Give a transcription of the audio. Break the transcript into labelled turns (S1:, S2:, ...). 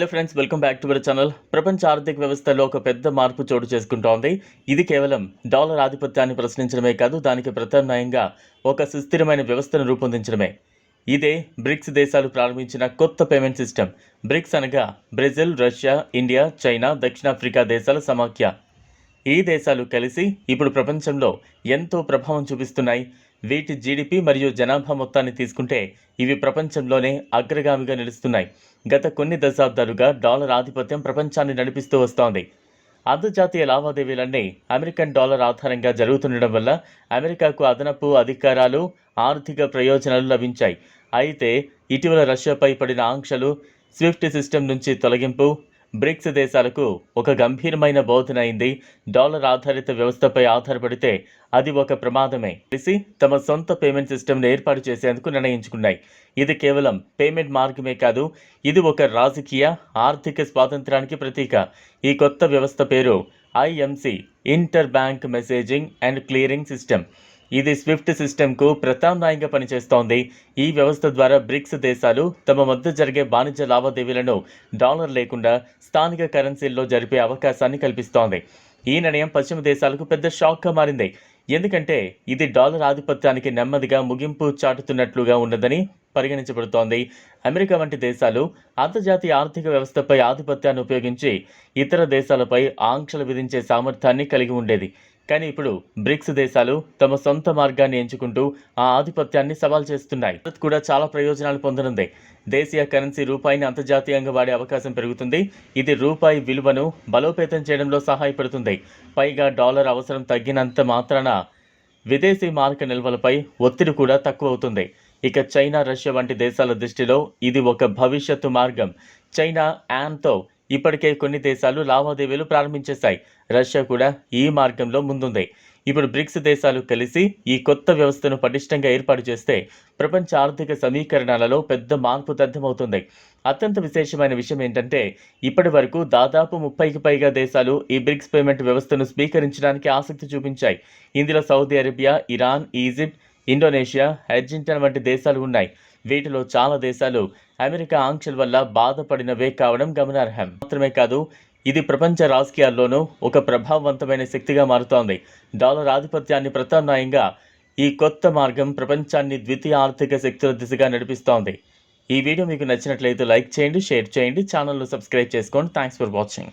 S1: Hello friends welcome back to our channel ప్రపంచ ఆర్థిక వ్యవస్థలో ఒక పెద్ద మార్పు చోటు చేసుకుంటోంది. ఇది కేవలం డాలర్ ఆధిపత్యాన్ని ప్రశ్నించడమే కాదు దానికి ప్రత్యామ్నాయంగా ఒక సుస్థిరమైన వ్యవస్థను రూపొందించడమే. ఇదే బ్రిక్స్ దేశాలు ప్రారంభించిన కొత్త పేమెంట్ సిస్టమ్. బ్రిక్స్ అనగా బ్రెజిల్ రష్యా ఇండియా చైనా దక్షిణాఫ్రికా దేశాల సమాఖ్య. ఈ దేశాలు కలిసి ఇప్పుడు ప్రపంచంలో ఎంతో ప్రభావం చూపిస్తున్నాయి. వీటి జీడిపి మరియు జనాభా మొత్తాన్ని తీసుకుంటే ఇవి ప్రపంచంలోనే అగ్రగామిగా నిలుస్తున్నాయి. గత కొన్ని దశాబ్దాలుగా డాలర్ ఆధిపత్యం ప్రపంచాన్ని నడిపిస్తూ వస్తోంది. అంతర్జాతీయ లావాదేవీలన్నీ అమెరికన్ డాలర్ ఆధారంగా జరుగుతుండడం వల్ల అమెరికాకు అదనపు అధికారాలు ఆర్థిక ప్రయోజనాలు లభించాయి. అయితే ఇటీవల రష్యాపై పడిన ఆంక్షలు స్విఫ్ట్ సిస్టమ్ నుంచి తొలగింపు బ్రిక్స్ దేశాలకు ఒక గంభీరమైన బోధన అయింది డాలర్ ఆధారిత వ్యవస్థపై ఆధారపడితే అది ఒక ప్రమాదమే. కలిసి తమ సొంత పేమెంట్ సిస్టమ్ను ఏర్పాటు చేసేందుకు నిర్ణయించుకున్నాయి. ఇది కేవలం పేమెంట్ మార్గమే కాదు ఇది ఒక రాజకీయ ఆర్థిక స్వాతంత్రానికి ప్రతీక. ఈ కొత్త వ్యవస్థ పేరు I M C inter bank messaging and clearing system. ఇది స్విఫ్ట్ సిస్టమ్కు ప్రత్యామ్నాయంగా పనిచేస్తోంది. ఈ వ్యవస్థ ద్వారా బ్రిక్స్ దేశాలు తమ మధ్య జరిగే వాణిజ్య లావాదేవీలను డాలర్ లేకుండా స్థానిక కరెన్సీల్లో జరిపే అవకాశాన్ని కల్పిస్తోంది. ఈ నిర్ణయం పశ్చిమ దేశాలకు పెద్ద షాక్గా మారింది. ఎందుకంటే ఇది డాలర్ ఆధిపత్యానికి నెమ్మదిగా ముగింపు చాటుతున్నట్లుగా ఉన్నదని పరిగణించబడుతోంది. అమెరికా వంటి దేశాలు అంతర్జాతీయ ఆర్థిక వ్యవస్థపై ఆధిపత్యాన్ని ఉపయోగించి ఇతర దేశాలపై ఆంక్షలు విధించే సామర్థ్యాన్ని కలిగి ఉండేది. కానీ ఇప్పుడు బ్రిక్స్ దేశాలు తమ సొంత మార్గాన్ని ఎంచుకుంటూ ఆ ఆధిపత్యాన్ని సవాల్ చేస్తున్నాయి. భారత్ కూడా చాలా ప్రయోజనాలు పొందనుంది. దేశీయ కరెన్సీ రూపాయిని అంతర్జాతీయంగా వాడే అవకాశం పెరుగుతుంది. ఇది రూపాయి విలువను బలోపేతం చేయడంలో సహాయపడుతుంది. పైగా డాలర్ అవసరం తగ్గినంత మాత్రాన విదేశీ మారక నిల్వలపై ఒత్తిడి కూడా తక్కువ అవుతుంది ఇక చైనా రష్యా వంటి దేశాల దృష్టిలో ఇది ఒక భవిష్యత్తు మార్గం. చైనా యాన్తో ఇప్పటికే కొన్ని దేశాలు లావాదేవీలు ప్రారంభించేశాయి. రష్యా కూడా ఈ మార్గంలో ముందుంది. ఇప్పుడు బ్రిక్స్ దేశాలు కలిసి ఈ కొత్త వ్యవస్థను పటిష్టంగా ఏర్పాటు చేస్తే ప్రపంచ ఆర్థిక సమీకరణాలలో పెద్ద మార్పు తథ్యమవుతుంది అత్యంత విశేషమైన విషయం ఏంటంటే ఇప్పటి వరకు దాదాపు ముప్పైకి పైగా దేశాలు ఈ బ్రిక్స్ పేమెంట్ వ్యవస్థను స్వీకరించడానికి ఆసక్తి చూపించాయి. ఇందులో Saudi Arabia Iran Egypt Indonesia Argentina వంటి దేశాలు ఉన్నాయి. వీటిలో చాలా దేశాలు అమెరికా ఆంక్షల వల్ల బాధపడినవే కావడం గమనార్హం. మాత్రమే కాదు ఇది ప్రపంచ రాజకీయాల్లోనూ ఒక ప్రభావవంతమైన శక్తిగా మారుతోంది. డాలర్ ఆధిపత్యాన్ని ప్రత్యామ్నాయంగా ఈ కొత్త మార్గం ప్రపంచాన్ని ద్వితీయ ఆర్థిక శక్తుల దిశగా నడిపిస్తోంది. ఈ వీడియో మీకు నచ్చినట్లయితే లైక్ చేయండి షేర్ చేయండి ఛానల్ను సబ్స్క్రైబ్ చేసుకోండి. Thanks for watching